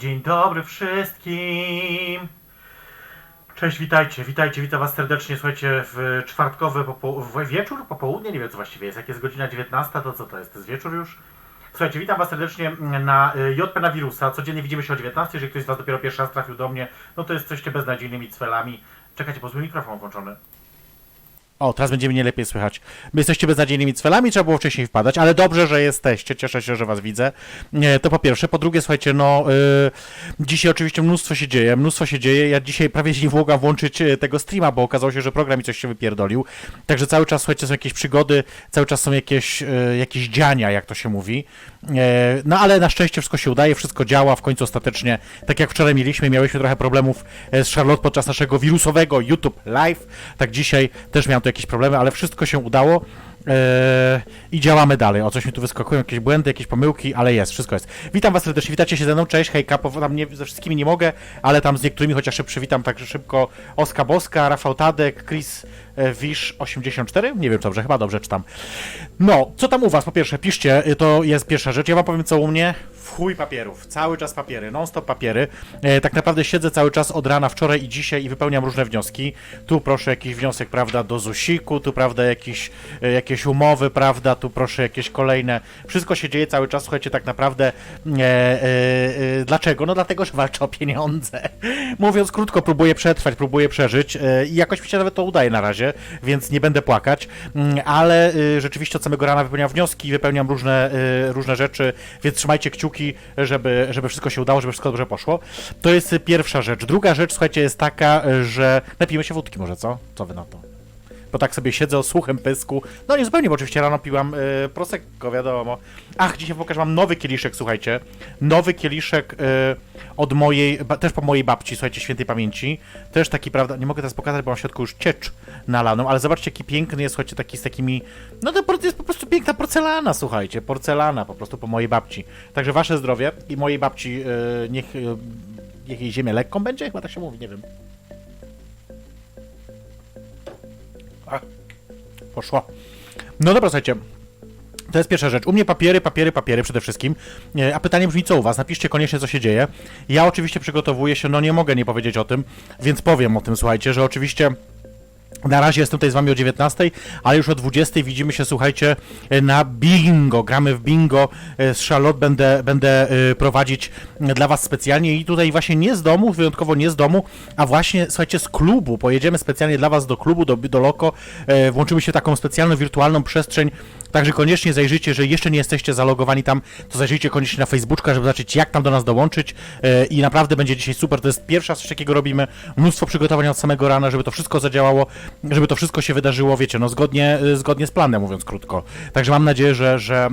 Dzień dobry wszystkim! Cześć, witajcie, witajcie, witam was serdecznie, słuchajcie, w czwartkowy popo- wieczór, popołudnie, nie wiem co właściwie jest, jak jest godzina 19, to co to jest, to jest wieczór już? Słuchajcie, witam was serdecznie na y, JP na wirusa, codziennie widzimy się o 19, jeżeli ktoś z was dopiero pierwszy raz trafił do mnie, no to jesteście beznadziejnymi cwelami. Czekajcie, bo zły mikrofon włączony. O, teraz będzie mnie lepiej słychać. My jesteście beznadziejnymi cwelami, trzeba było wcześniej wpadać, ale dobrze, że jesteście, cieszę się, że was widzę. E, To po pierwsze. Po drugie, słuchajcie, no y, dzisiaj oczywiście mnóstwo się dzieje, mnóstwo się dzieje. Ja dzisiaj prawie nie mogłem włączyć e, tego streama, bo okazało się, że program mi coś się wypierdolił. Także cały czas, słuchajcie, są jakieś przygody, cały czas są jakieś, e, jakieś dziania, jak to się mówi. E, No ale na szczęście wszystko się udaje, wszystko działa, w końcu ostatecznie, tak jak wczoraj mieliśmy, miałyśmy trochę problemów e, z Charlotte podczas naszego wirusowego YouTube Live, tak dzisiaj też miałem tu jakieś problemy, ale wszystko się udało. E, I działamy dalej. O coś mi tu wyskakują, jakieś błędy, jakieś pomyłki, ale jest, wszystko jest. Witam Was serdecznie, witacie się ze mną, cześć, hejka, tam nie, ze wszystkimi nie mogę, ale tam z niektórymi chociaż się przywitam tak szybko. Oska Boska, Rafał Tadek, Chris e, Wisz 84, nie wiem dobrze, chyba dobrze czytam. No, co tam u was? Po pierwsze, piszcie, y, to jest pierwsza rzecz. Ja wam powiem co u mnie. W chuj papierów, cały czas papiery, non-stop papiery. E, tak naprawdę siedzę cały czas od rana wczoraj i dzisiaj i wypełniam różne wnioski. Tu proszę jakiś wniosek, prawda, do ZUSiku, tu prawda jakiś, e, jakieś umowy, prawda, tu proszę jakieś kolejne. Wszystko się dzieje cały czas, słuchajcie, tak naprawdę. E, e, e, dlaczego? No dlatego, że walczę o pieniądze. Mówiąc krótko, próbuję przetrwać, próbuję przeżyć e, i jakoś mi się nawet to udaje na razie, więc nie będę płakać, Mm, ale y, rzeczywiście od samego rana wypełniam wnioski, wypełniam różne, y, różne rzeczy, więc trzymajcie kciuki, żeby, żeby wszystko się udało, żeby wszystko dobrze poszło. To jest pierwsza rzecz. Druga rzecz, słuchajcie, jest taka, że napijmy się wódki może, co? Co wy na to? Bo tak sobie siedzę o słuchem pysku. No nie zupełnie, bo oczywiście rano piłam y, prosecco, wiadomo. Ach, dzisiaj pokażę wam nowy kieliszek, słuchajcie. Nowy kieliszek y, od mojej, też po mojej babci, słuchajcie, świętej pamięci. Też taki, prawda, nie mogę teraz pokazać, bo mam w środku już ciecz nalaną, ale zobaczcie, jaki piękny jest, słuchajcie, taki z takimi... No to jest po prostu piękna porcelana, słuchajcie, porcelana po prostu po mojej babci. Także wasze zdrowie i mojej babci, y, niech, y, niech jej ziemię lekką będzie, chyba tak się mówi, nie wiem. Poszło. No dobra, słuchajcie. To jest pierwsza rzecz. U mnie papiery, papiery, papiery przede wszystkim. E, A pytanie brzmi, co u Was? Napiszcie koniecznie, co się dzieje. Ja oczywiście przygotowuję się, no nie mogę nie powiedzieć o tym, więc powiem o tym, słuchajcie, że oczywiście na razie jestem tutaj z wami o 19, ale już o 20 widzimy się, słuchajcie, na bingo. Gramy w bingo. E, z Charlotte, będę, będę e, prowadzić dla was specjalnie. I tutaj właśnie nie z domu, wyjątkowo nie z domu, a właśnie, słuchajcie, z klubu. Pojedziemy specjalnie dla was do klubu, do, do Loko, e, włączymy się w taką specjalną, wirtualną przestrzeń, Także koniecznie zajrzyjcie, jeżeli jeszcze nie jesteście zalogowani tam, to zajrzyjcie koniecznie na Facebooka, żeby zobaczyć jak tam do nas dołączyć. E, i naprawdę będzie dzisiaj super. To jest pierwsza coś takiego robimy, mnóstwo przygotowań od samego rana, żeby to wszystko zadziałało, żeby to wszystko się wydarzyło, wiecie, no zgodnie, e, zgodnie z planem, mówiąc krótko. Także mam nadzieję, że, że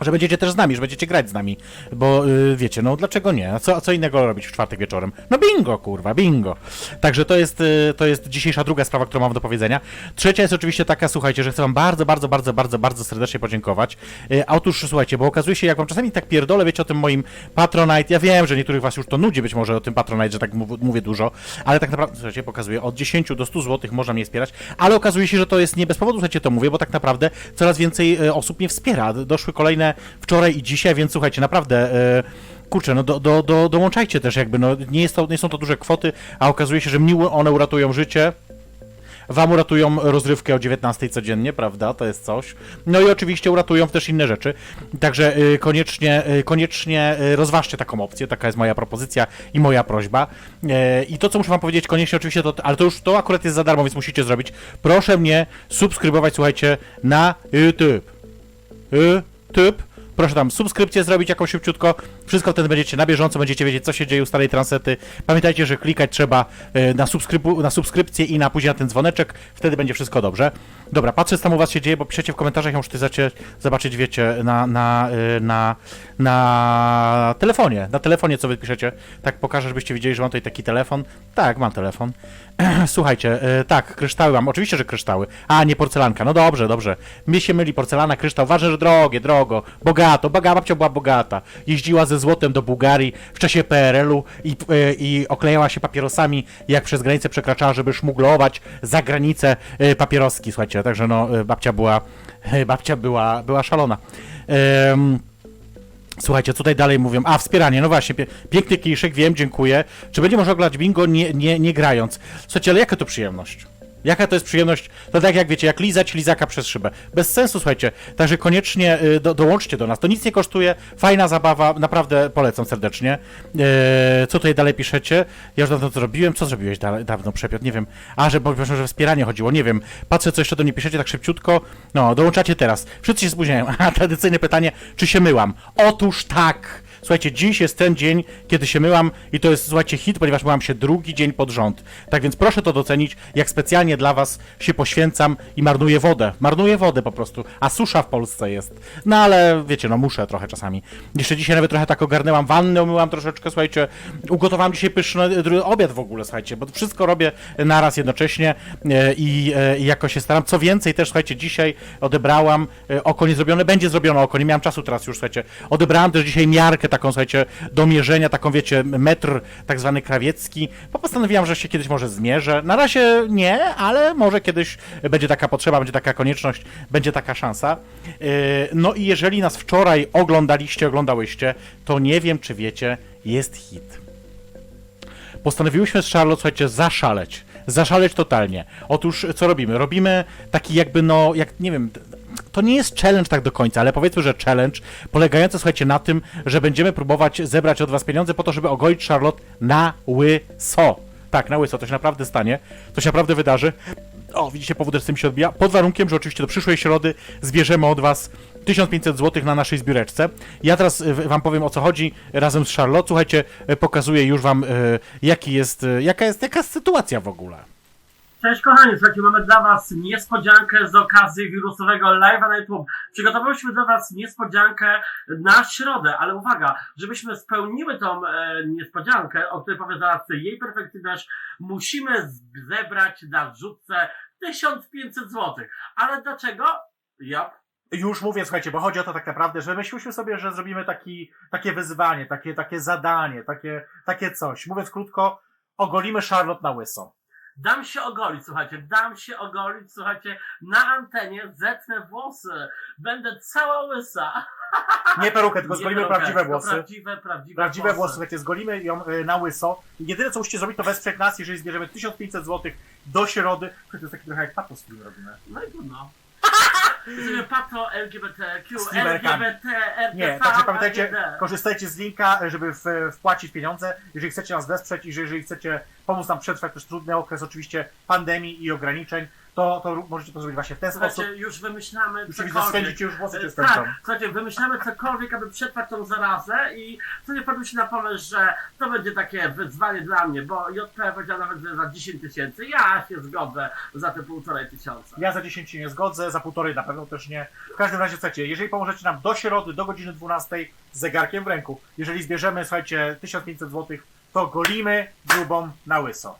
że będziecie też z nami, że będziecie grać z nami, bo y, wiecie, no dlaczego nie? A co, co innego robić w czwartek wieczorem? No bingo, kurwa, bingo. Także to jest, y, to jest dzisiejsza druga sprawa, którą mam do powiedzenia. Trzecia jest oczywiście taka, słuchajcie, że chcę wam bardzo, bardzo, bardzo, bardzo, bardzo serdecznie podziękować. Y, otóż, słuchajcie, bo okazuje się, jak wam czasami tak pierdolę, wiecie o tym moim Patronite, ja wiem, że niektórych was już to nudzi być może o tym Patronite, że tak mów, mówię dużo, ale tak naprawdę, słuchajcie, pokazuję, od 10 do 100 zł można mnie wspierać, ale okazuje się, że to jest nie bez powodu, słuchajcie, to mówię, bo tak naprawdę coraz więcej y, osób mnie wspiera. Doszły kolejne wczoraj i dzisiaj, więc słuchajcie, naprawdę. e, Kurczę, no do, do, do, dołączajcie też jakby, no nie, jest to, nie są to duże kwoty, a okazuje się, że one uratują życie, Wam uratują rozrywkę o 19 codziennie, prawda? To jest coś. No i oczywiście uratują też inne rzeczy. Także y, koniecznie, y, koniecznie y, rozważcie taką opcję. Taka jest moja propozycja i moja prośba. I to, co muszę Wam powiedzieć, koniecznie oczywiście to, ale to już to akurat jest za darmo, więc musicie zrobić. Proszę mnie subskrybować, słuchajcie, na YouTube. YouTube. Proszę tam subskrypcję zrobić jakąś szybciutko. Wszystko wtedy będziecie na bieżąco, będziecie wiedzieć, co się dzieje u starej transety. Pamiętajcie, że klikać trzeba e, na, subskrybu- na subskrypcję i na później na ten dzwoneczek. Wtedy będzie wszystko dobrze. Dobra, patrzę, co tam u was się dzieje, bo piszecie w komentarzach, ja muszę zacie- zobaczyć, wiecie, na, na, e, na, na telefonie. Na telefonie, co wy piszecie. Tak pokażę, żebyście widzieli, że mam tutaj taki telefon. Tak, mam telefon. Słuchajcie, e, tak, kryształy mam. Oczywiście, że kryształy. A, nie porcelanka. No dobrze, dobrze. Mnie się myli porcelana, kryształ. Ważne, że drogie, drogo. Bogato. Boga, babcia była bogata. Jeździła ze złotem do Bułgarii w czasie PRL-u i, e, i oklejała się papierosami, jak przez granicę przekraczała, żeby szmuglować za granicę e, papieroski. Słuchajcie, także no, e, babcia była, babcia była, była szalona. Em, Słuchajcie, tutaj dalej mówią, a wspieranie, no właśnie, pie, piękny kiszek, wiem, dziękuję. Czy będzie można oglądać bingo nie, nie, nie grając? Słuchajcie, ale jaka to przyjemność? Jaka to jest przyjemność? To tak jak wiecie, jak lizać lizaka przez szybę. Bez sensu, słuchajcie. Także koniecznie y, do, dołączcie do nas. To nic nie kosztuje, fajna zabawa, naprawdę polecam serdecznie. E, co tutaj dalej piszecie? Ja już dawno to zrobiłem. Co zrobiłeś da, dawno, Przepiot? Nie wiem. A, że, bo, że wspieranie chodziło, nie wiem. Patrzę, co jeszcze do mnie piszecie tak szybciutko. No, dołączacie teraz. Wszyscy się spóźniają. A, tradycyjne pytanie, czy się myłam? Otóż tak! Słuchajcie, dziś jest ten dzień, kiedy się myłam i to jest, słuchajcie, hit, ponieważ myłam się drugi dzień pod rząd. Tak więc proszę to docenić, jak specjalnie dla was się poświęcam i marnuję wodę. Marnuję wodę po prostu, a susza w Polsce jest. No ale wiecie, no muszę trochę czasami. Jeszcze dzisiaj nawet trochę tak ogarnęłam wannę, umyłam troszeczkę, słuchajcie, ugotowałam dzisiaj pyszny obiad w ogóle, słuchajcie, bo wszystko robię naraz jednocześnie e, i, e, i jakoś się staram. Co więcej też, słuchajcie, dzisiaj odebrałam e, oko nie zrobione, będzie zrobione oko, nie miałam czasu teraz już, słuchajcie. Odebrałam też dzisiaj miarkę taką, słuchajcie, do mierzenia, taką wiecie, metr tak zwany krawiecki, bo postanowiłam, że się kiedyś może zmierzę. Na razie nie, ale może kiedyś będzie taka potrzeba, będzie taka konieczność, będzie taka szansa. E, No i jeżeli nas wczoraj oglądaliście, oglądałyście, to nie wiem, czy wiecie, jest hit postanowiłyśmy z Charlotte, słuchajcie, zaszaleć. Zaszaleć totalnie. Otóż co robimy? Robimy taki jakby, no, jak nie wiem, to nie jest challenge tak do końca, ale powiedzmy, że challenge polegający, słuchajcie, na tym, że będziemy próbować zebrać od was pieniądze po to, żeby ogolić Charlotte na łyso. Tak, na łyso, to się naprawdę stanie. To się naprawdę wydarzy. O, widzicie, powód z tym się odbija. Pod warunkiem, że oczywiście do przyszłej środy zbierzemy od was 1500 zł na naszej zbióreczce. Ja teraz y, wam powiem o co chodzi razem z Charlotte. Słuchajcie, y, pokazuję już wam y, jaki jest, jaka jest jaka jest sytuacja w ogóle. Cześć kochani, słuchajcie, mamy dla was niespodziankę z okazji wirusowego live'a na YouTube. Przygotowaliśmy dla was niespodziankę na środę, ale uwaga, żebyśmy spełniły tą e, niespodziankę, o której powie zaraz jej perfekcyjność, musimy zebrać na wrzutce 1500 zł. Ale dlaczego? Ja Już mówię, słuchajcie, bo chodzi o to tak naprawdę, że myśliśmy sobie, że zrobimy taki, takie wyzwanie, takie, takie zadanie, takie, takie coś. Mówiąc krótko, ogolimy Charlotte na łyso. Dam się ogolić, słuchajcie, dam się ogolić, słuchajcie, na antenie zetnę włosy, będę cała łysa. Nie perukę, tylko Nie zgolimy perukę, prawdziwe włosy. Prawdziwe, prawdziwe, Prawdziwe włosy, słuchajcie, zgolimy ją y, na łyso. I jedyne co musicie zrobić, to wesprzeć nas, jeżeli zbierzemy 1500 zł do środy. To jest taki trochę jak patos, który robimy. No i trudno. Pato LGBTQ. LGBT, RTV, Nie, także pamiętajcie, korzystajcie z linka, żeby w, wpłacić pieniądze, jeżeli chcecie nas wesprzeć i że jeżeli chcecie pomóc nam przetrwać też trudny okres oczywiście pandemii i ograniczeń, to, to możecie to zrobić właśnie w ten sposób. Słuchajcie, już wymyślamy Już widzę, cokolwiek. swędzicie już włosy cię E, stęczą. Tak, słuchajcie, wymyślamy cokolwiek, aby przetrwać tą zarazę i sobie padł się na pomysł, że to będzie takie wyzwanie dla mnie, bo JP powiedział nawet, że za 10 tysięcy, ja się zgodzę za te półtorej tysiąca. Ja za 10 się nie zgodzę, za półtorej na pewno też nie. W każdym razie, słuchajcie, jeżeli pomożecie nam do środy, do godziny 12 z zegarkiem w ręku, jeżeli zbierzemy, słuchajcie, 1500 zł, to golimy grubą na łyso.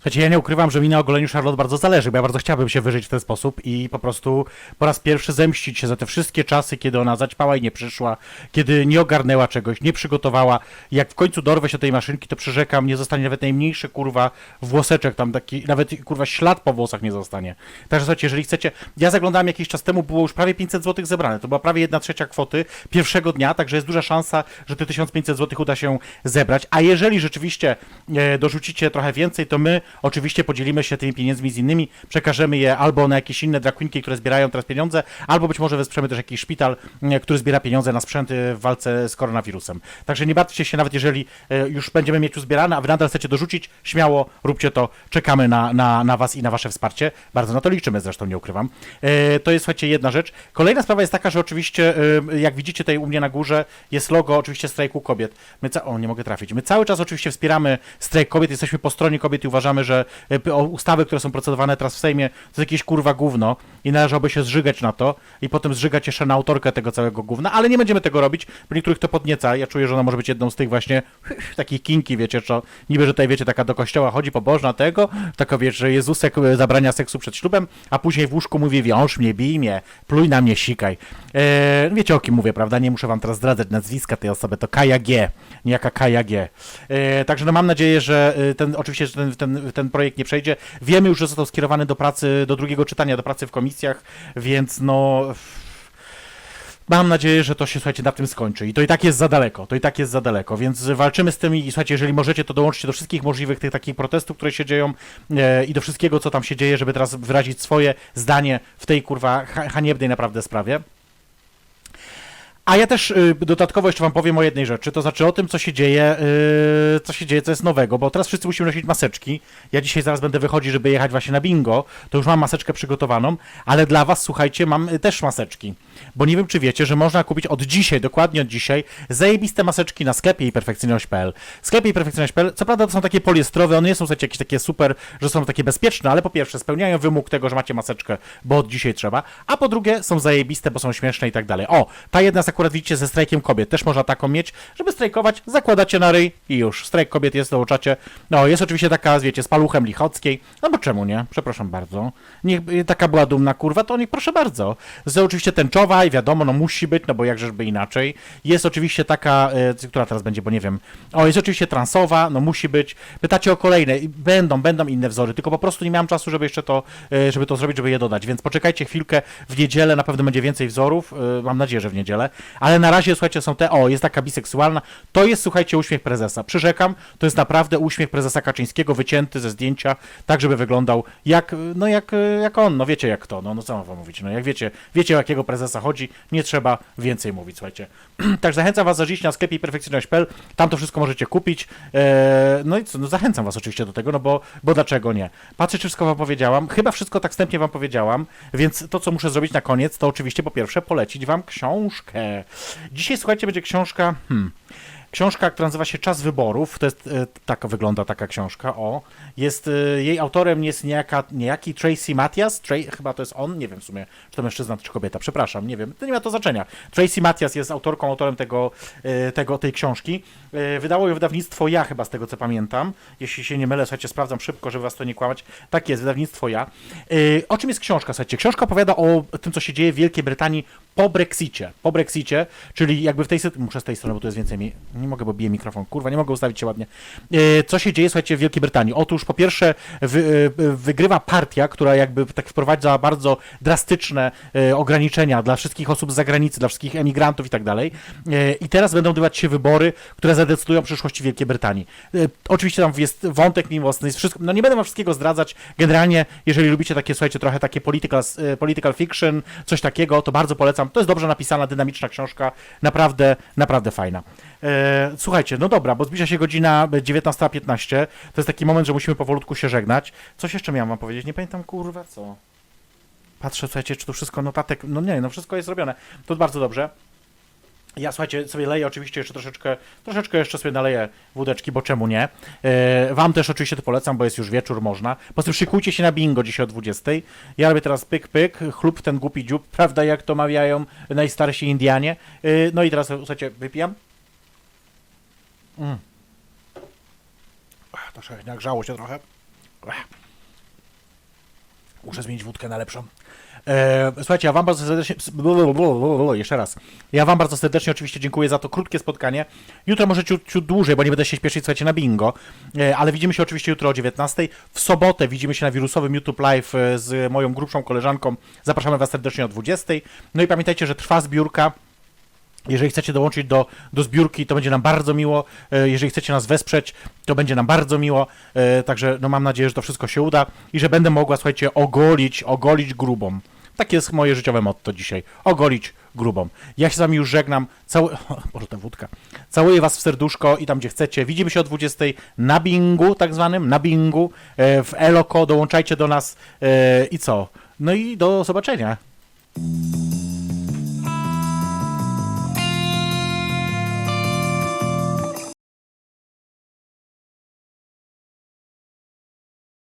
Słuchajcie, ja nie ukrywam, że mi na ogoleniu Charlotte bardzo zależy, bo ja bardzo chciałbym się wyżyć w ten sposób i po prostu po raz pierwszy zemścić się za te wszystkie czasy, kiedy ona zaćpała i nie przyszła, kiedy nie ogarnęła czegoś, nie przygotowała. Jak w końcu dorwę się tej maszynki, to przyrzekam, nie zostanie nawet najmniejszy kurwa włoseczek, tam taki, nawet kurwa ślad po włosach nie zostanie. Także słuchajcie, jeżeli chcecie, ja zaglądałem jakiś czas temu, było już prawie 500 zł zebrane, to była prawie 1 trzecia kwoty pierwszego dnia, także jest duża szansa, że te 1500 zł uda się zebrać, a jeżeli rzeczywiście e, dorzucicie trochę więcej, to my oczywiście podzielimy się tymi pieniędzmi z innymi, przekażemy je albo na jakieś inne drag queenki, które zbierają teraz pieniądze, albo być może wesprzemy też jakiś szpital, e, który zbiera pieniądze na sprzęty w walce z koronawirusem. Także nie martwcie się, nawet jeżeli e, już będziemy mieć uzbierane, a wy nadal chcecie dorzucić, śmiało róbcie to, czekamy na, na, na was i na wasze wsparcie. Bardzo na to liczymy zresztą, nie ukrywam. E, To jest, słuchajcie, jedna rzecz. Kolejna sprawa jest taka, że oczywiście, jak widzicie tutaj u mnie na górze, jest logo oczywiście strajku kobiet. My ca- o, nie mogę trafić. My cały czas oczywiście wspieramy strajk kobiet, jesteśmy po stronie kobiet i uważamy, że e, ustawy, które są procedowane teraz w Sejmie, to jest jakieś kurwa gówno i należałoby się zżygać na to i potem zżygać jeszcze na autorkę tego całego gówna, ale nie będziemy tego robić, bo niektórych to podnieca. Ja czuję, że ona może być jedną z tych właśnie takich kinki, wiecie, co niby, że tutaj, wiecie, taka do kościoła chodzi pobożna tego, taka, wiesz, że Jezusek e, zabrania seksu przed ślubem, a później w łóżku mówi, wiąż mnie, bij mnie, pluj na mnie, sikaj. E, wiecie, o kim mówię, prawda? Nie muszę wam teraz zdradzać nazwiska tej osoby, to Kaja G, niejaka Kaja G. E, także no mam nadzieję, że e, ten, oczywiście, ten, ten, ten projekt nie przejdzie. Wiemy już, że został skierowany do pracy, do drugiego czytania, do pracy w komisjach, więc no... Mam nadzieję, że to się, słuchajcie, na tym skończy. I to i tak jest za daleko, to i tak jest za daleko, więc walczymy z tym i słuchajcie, jeżeli możecie, to dołączcie do wszystkich możliwych tych takich protestów, które się dzieją e, i do wszystkiego, co tam się dzieje, żeby teraz wyrazić swoje zdanie w tej, kurwa, ha haniebnej naprawdę sprawie. A ja też y, dodatkowo jeszcze wam powiem o jednej rzeczy, to znaczy o tym, co się dzieje, y, co się dzieje, co jest nowego, bo teraz wszyscy musimy nosić maseczki. Ja dzisiaj zaraz będę wychodzić, żeby jechać właśnie na bingo, to już mam maseczkę przygotowaną, ale dla was, słuchajcie, mam y, też maseczki. Bo nie wiem, czy wiecie, że można kupić od dzisiaj, dokładnie od dzisiaj, zajebiste maseczki na sklepie i perfekcyjność.pl. Sklepie i perfekcyjność.pl, co prawda to są takie poliestrowe, one nie są, słuchajcie, jakieś takie super, że są takie bezpieczne, ale po pierwsze spełniają wymóg tego, że macie maseczkę, bo od dzisiaj trzeba, a po drugie są zajebiste, bo są śmieszne i tak dalej. O, ta jedna jest akurat widzicie ze strajkiem kobiet, też można taką mieć, żeby strajkować, zakładacie na ryj i już. Strajk kobiet jest, dołączacie. No, jest oczywiście taka, wiecie, z paluchem Lichockiej, no bo czemu nie? Przepraszam bardzo. Niech y, taka była dumna kurwa, to niech proszę bardzo. Jest oczywiście tęczowa i wiadomo, no musi być, no bo jakżeżby inaczej. Jest oczywiście taka, y, która teraz będzie, bo nie wiem. O, jest oczywiście transowa, no musi być. Pytacie o kolejne, będą, będą inne wzory, tylko po prostu nie miałem czasu, żeby jeszcze to, y, żeby to zrobić, żeby je dodać, więc poczekajcie chwilkę, w niedzielę na pewno będzie więcej wzorów, y, mam nadzieję, że w niedzielę, ale na razie, słuchajcie, są te, o, jest taka biseksualna, to jest, słuchajcie, uśmiech prezesa, przyrzekam, to jest naprawdę uśmiech prezesa Kaczyńskiego, wycięty ze zdjęcia, tak, żeby wyglądał jak, no jak, jak on, no wiecie jak to, no, no co mam wam mówić, no jak wiecie, wiecie o jakiego prezesa chodzi, nie trzeba więcej mówić, słuchajcie. tak, zachęcam was zażyć na sklepie perfekcyjność.pl, tam to wszystko możecie kupić, eee, no i co, no zachęcam was oczywiście do tego, no bo, bo dlaczego nie. Patrzę, czy wszystko wam powiedziałam, chyba wszystko tak wstępnie wam powiedziałam, więc to, co muszę zrobić na koniec, to oczywiście po pierwsze polecić wam książkę. Dzisiaj, słuchajcie, będzie książka, hmm, Książka, która nazywa się Czas Wyborów, to jest, tak wygląda taka książka, o. Jest, e, jej autorem jest niejaka, niejaki Tracy Matias, Tra chyba to jest on, nie wiem w sumie, czy to mężczyzna, czy kobieta, przepraszam, nie wiem, to nie ma to znaczenia. Tracy Matias jest autorką, autorem tego, e, tego, tej książki. Wydało ją wydawnictwo Ja chyba, z tego co pamiętam, jeśli się nie mylę, słuchajcie, sprawdzam szybko, żeby was to nie kłamać. Tak jest, wydawnictwo Ja. O czym jest książka, słuchajcie? Książka opowiada o tym, co się dzieje w Wielkiej Brytanii po Brexicie. Po Brexicie, czyli jakby w tej sytuacji, muszę z tej strony, bo tu jest więcej mi... Nie mogę, bo bije mikrofon. Kurwa, nie mogę ustawić się ładnie. E, Co się dzieje, słuchajcie, w Wielkiej Brytanii? Otóż po pierwsze wy, e, wygrywa partia, która jakby tak wprowadza bardzo drastyczne e, ograniczenia dla wszystkich osób z zagranicy, dla wszystkich emigrantów i tak dalej. I teraz będą odbywać się wybory, które zadecydują o przyszłości Wielkiej Brytanii. Oczywiście tam jest wątek miłosny, jest wszystko, no nie będę wam wszystkiego zdradzać. Generalnie, jeżeli lubicie takie, słuchajcie, trochę takie political, political fiction, coś takiego, to bardzo polecam. To jest dobrze napisana, dynamiczna książka, naprawdę, naprawdę fajna. Słuchajcie, no dobra, bo zbliża się godzina 19.15. To jest taki moment, że musimy powolutku się żegnać. Coś jeszcze miałem wam powiedzieć? Nie pamiętam, kurwa, co. Patrzę, słuchajcie, czy tu wszystko notatek. No nie, no wszystko jest zrobione. To bardzo dobrze. Ja słuchajcie, sobie leję oczywiście jeszcze troszeczkę, troszeczkę jeszcze sobie naleję wódeczki, bo czemu nie. E, wam też oczywiście to polecam, bo jest już wieczór, można. Po tym szykujcie się na bingo dzisiaj o 20. Ja robię teraz pyk, pyk, chlub ten głupi dziób, prawda, jak to mawiają najstarsi Indianie. E, no i teraz, słuchajcie, wypijam. Mm. To się nagrzało się trochę. Muszę zmienić wódkę na lepszą. E, słuchajcie, ja wam bardzo serdecznie... Jeszcze raz. Ja wam bardzo serdecznie oczywiście dziękuję za to krótkie spotkanie. Jutro może ciut, ciut dłużej, bo nie będę się śpieszyć, słuchajcie, na bingo. E, ale widzimy się oczywiście jutro o 19. W sobotę widzimy się na wirusowym YouTube Live e, z moją grubszą koleżanką. Zapraszamy was serdecznie o 20. No i pamiętajcie, że trwa zbiórka. Jeżeli chcecie dołączyć do, do zbiórki, to będzie nam bardzo miło. E, Jeżeli chcecie nas wesprzeć, to będzie nam bardzo miło. E, Także no mam nadzieję, że to wszystko się uda i że będę mogła, słuchajcie, ogolić, ogolić grubą. Takie jest moje życiowe motto dzisiaj. Ogolić grubą. Ja się z wami już żegnam. Cały... Boże, ta wódka. Całuję was w serduszko i tam, gdzie chcecie. Widzimy się o 20 na bingu, tak zwanym, na bingu, e, w Eloko. Dołączajcie do nas i co? No i do zobaczenia.